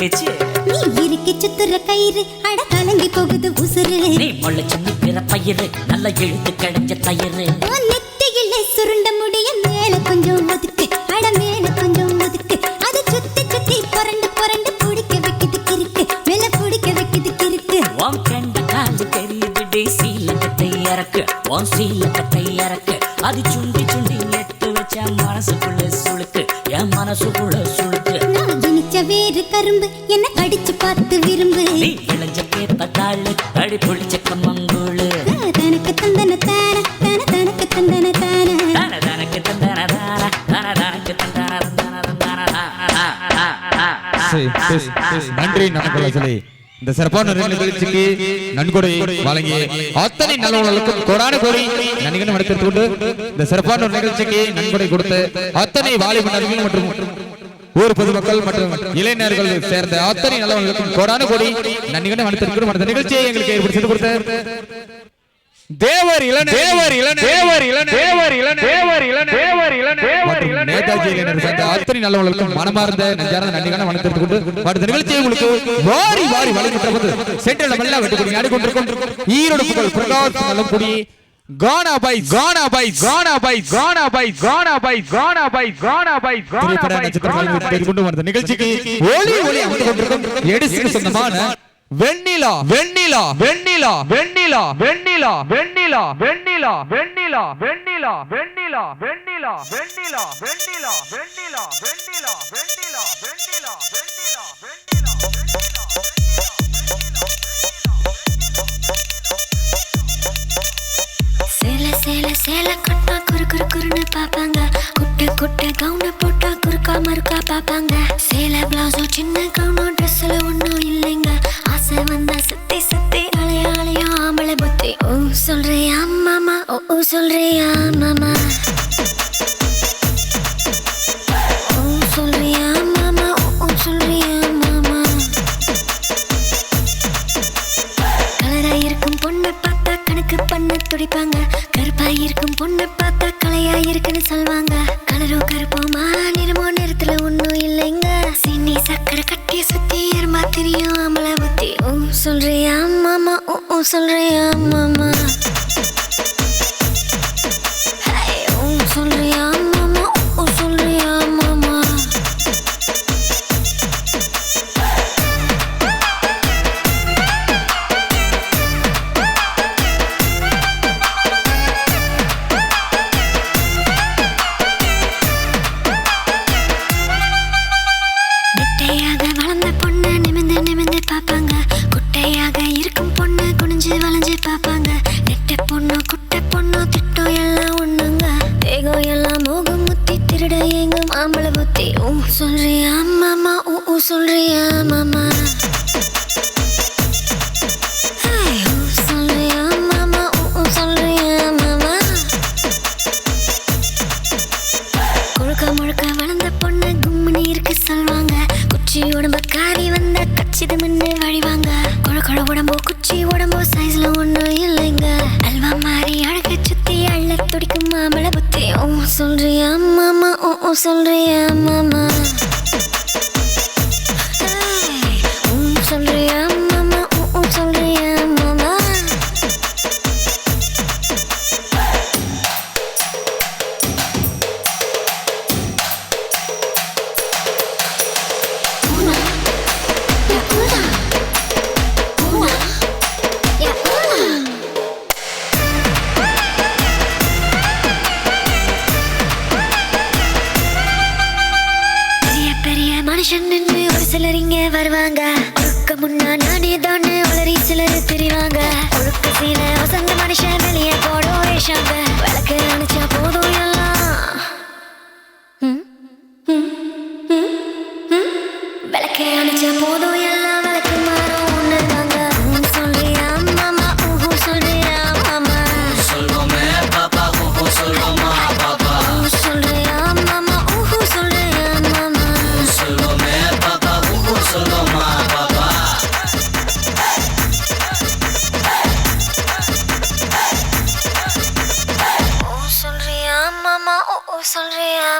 பத்துக்குச்சு நீ இறுக்கி சுத்துற கயிறு அட கலங்கி போகுது உசுறு. நீ முளைச்சு நிக்கிற பயிறு நல்ல இழுத்து கிடைச்ச தயிறு. நெத்தியில சுருண்ட முடிய மேல கொஞ்சம் ஒதுக்கு அட மேல கொஞ்சம் ஒதுக்கு. அது சுத்தி சுத்தி புரண்டு புரண்டு பிடிக்க வைக்குது கிறுக்கு மேல பிடிக்க வைக்குது கிறுக்கு. உன் கண்ட காலு தெரியுது சீலகத்தை இறக்கு உன் சீலகத்தை இறக்கு. அது சுண்டி சுண்டி கரும்பு என்ன கடிச்சு பார்த்து விரும்பு. நீ விளைஞ்ச கேப்ப தாளு அடி புளிச்ச கம்மங்கூழு. தனக்கு தந்தன தான தன தனக்கு தந்தன தான. தான தனக்கு தந்தான தான தான தனக்கு தந்தான. நன்றி சொல்லி. இந்த சிறப்பான நிகழ்ச்சிக்கு நன்கொடை வழங்கிய அத்தனை நல்லவர்களுக்கும் கோடான கோடி நடத்திக் கொண்டு இந்த சிறப்பான நிகழ்ச்சிக்கு நன்கொடை கொடுத்த அத்தனை வாலிபர்கள் மற்றும் ஊர் பொதுமக்கள் மற்றும் இளைஞர்கள் சேர்ந்த அத்தனை நல்லவர்களுக்கும் கோடான கோடி நன்றிகளை நடத்திருக்கிறோம் அந்த நிகழ்ச்சியை எங்களுக்கு ஏற்படுத்தி கொடுத்த தேவர் இளந தேவர் இளந தேவர் இளந தேவர் இளந தேவர் இளந தேவர் இளந தேவர் இளந நேதாஜி இளைஞர் சேர்ந்த அத்தனை நல்லவர்களுக்கும் மனமார்ந்த நெஞ்சார்ந்த நன்றிகான வணக்கத்தை கொண்டு அடுத்த நிகழ்ச்சியை உங்களுக்கு வாரி வாரி வழங்கிட்ட வந்து சென்ட்ரல் மெல்ல வெட்டு ஆடிக்கொண்டிருக்கும். ஈரோடு புகழ் பிரகாஷ் நல்லக்குடி கானா பை கானா பை கானா பை கானா பை கானா பை கானா பை கானா பை திரைப்பட நட்சத்திரங்கள் கொண்டு வந்த நிகழ்ச்சிக்கு ஒளி ஒளி அமைந்து கொண்டிருக்கும் எடிசுக்கு சொந்தமான வெண்ணிலா வெண்ணிலா வெண்ணிலா வெண்ணிலா வெண்ணிலா வெண்ணிலா வெண்ணிலா வெண்ணிலா வெண்ணிலா வெண்ணிலா வெண்ணிலா வெண்ணிலா வெண்ணிலா வெண்ணிலா வெண்ணிலா வெண்ணிலா வெண்ணிலா வெண்ணிலா வெண்ணிலா சேல சேல சேல கட்டா குறு குறு குறுன்னு பாப்பாங்க. குட்டை குட்டை கவுன போட்டா குறுக்கா மறுக்கா பாப்பாங்க. சேல பிளவுஸோ சின்ன கவுனோ ட்ரெஸ்ல ஒண்ணும் இல்லைங்க. ஆசை வந்தா சுத்தி சுத்தி அலைய ஆம்பளை புத்தி. ஓ சொல்றியா மாமா ஓ ஓ சொல்றியா மாமா எருமா தெரியும் அமல புத்தி ஓ சொல்றியா மாமா? ஓ ஓ சொல்றியா மாமா? ஓ சொல்றியா மாமா? ஓ சொல்றியா மாமா? பார்ப்பாங்க. குட்டையாக இருக்கும் பொண்ணு குனிஞ்சு வளைஞ்சு பார்ப்பாங்க. நெட்ட பொண்ணு குட்டை பொண்ணு திட்டம் எல்லாம் ஒண்ணுங்க. தேகம் எல்லாம் மோகம் முத்தி திருட எங்கும் ஆம்பளை புத்தி. ஊ சொல்றியா மாமா? ஊ சொல்றியா மாமா? ஹே, முழுக்க வளர்ந்த பொண்ணு கும்மினி இருக்கு சொல்வாங்க. குச்சி உடம்ப காரி வந்த கச்சிது வழிவாங்க கொழ கொழ உடம்போ குச்சி உடம்போ சைஸ்ல ஒண்ணு இல்லைங்க. அல்வா மாறி அழக சுத்தி அள்ள துடிக்கும் மாமள புத்தி ஓ சொல்றியா மாமா ஓ ஓ சொல்றியா?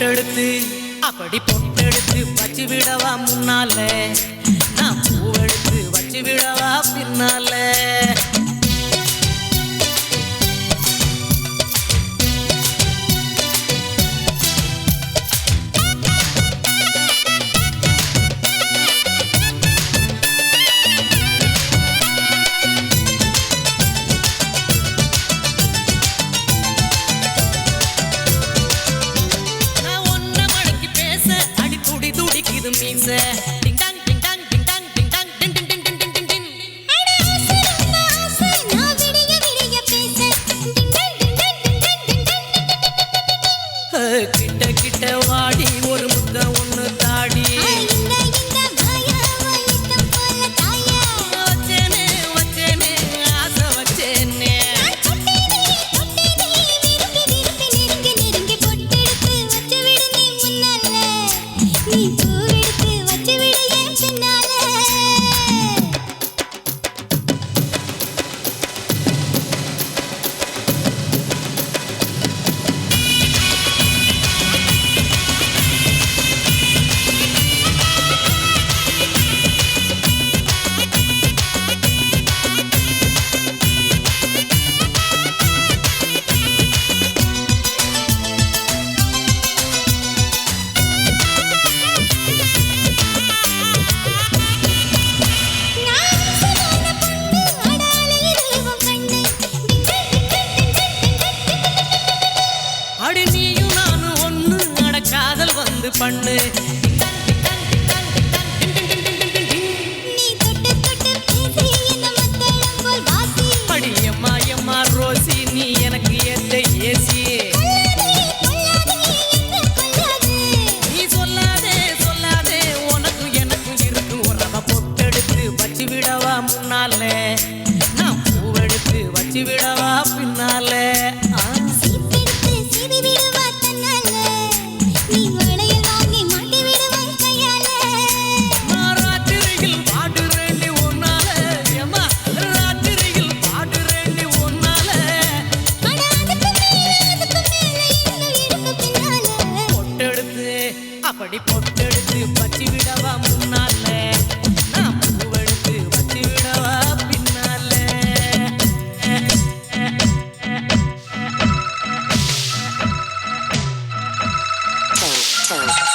பொட்டெடுத்து. அப்படி பொட்டெடுத்து வச்சு விடவா முன்னால? நான் பூவெடுத்து வச்சு விடவா பின்னால? show.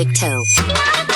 Dicto.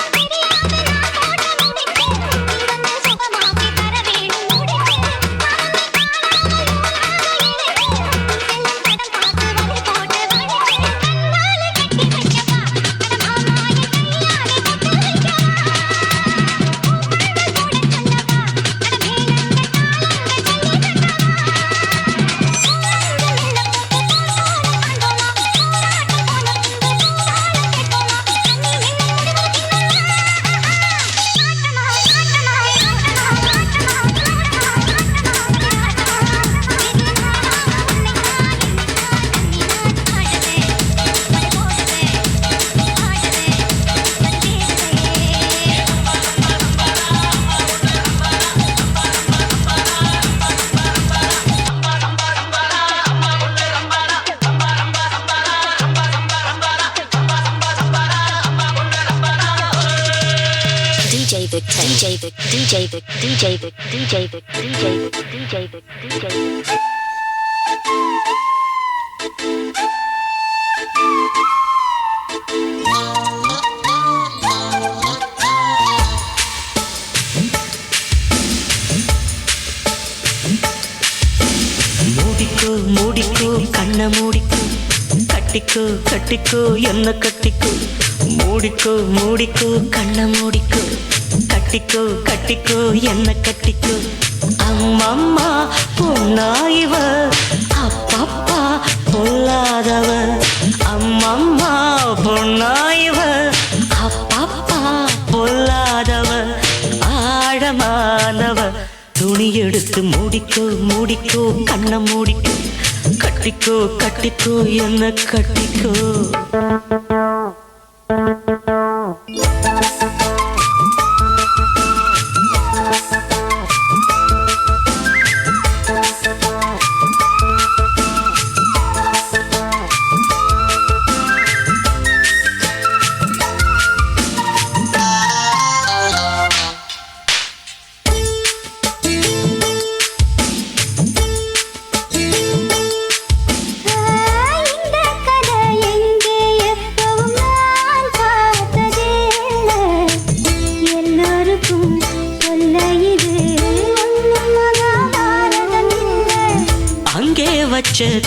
Vic, DJ Vic, DJ Vic, DJ Vic, DJ Vic, DJ Vic, DJ Vic, DJ Vic. மூடிக்கோ மூடிக்கோ கண்ண மூடிக்கோ கட்டிக்கோ கட்டிக்கோ என்ன கட்டிக்கோ மூடிக்கோ மூடிக்கோ கண்ண மூடிக்கோ கட்டிக்கோ கட்டிக்கோ என்ன கட்டிக்கோ. அம்மம்மா பொன்னாயிவ அப்பப்பா பொல்லாதவ. அம்மம்மா பொன்னாயிவ அப்பப்பா பொல்லாதவ. ஆழமானவ. துணி எடுத்து மூடிக்கோ மூடிக்கோ கண்ணை மூடிக்கோ. கட்டிக்கோ கட்டிக்கோ என்ன கட்டிக்கோ.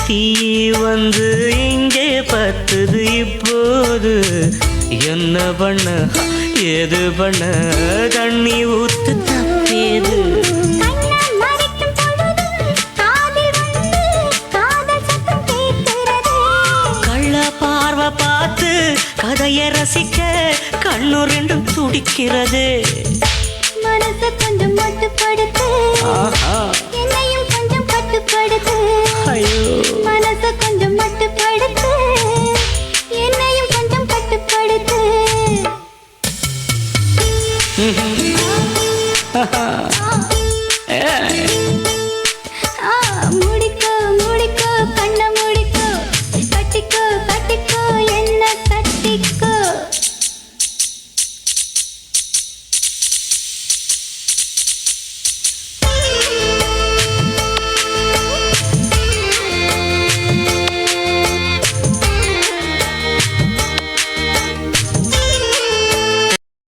தீ வந்து இங்கே பத்துது இப்போது. என்ன பண்ண? ஏது பண்ண? தண்ணி ஊத்து பார்வை பார்த்து கதையை ரசிக்க கண்ணு ரெண்டும் துடிக்கிறது. மனசு கொஞ்சம் மட்டுப்படுத்து. ஆஹா. Yeah.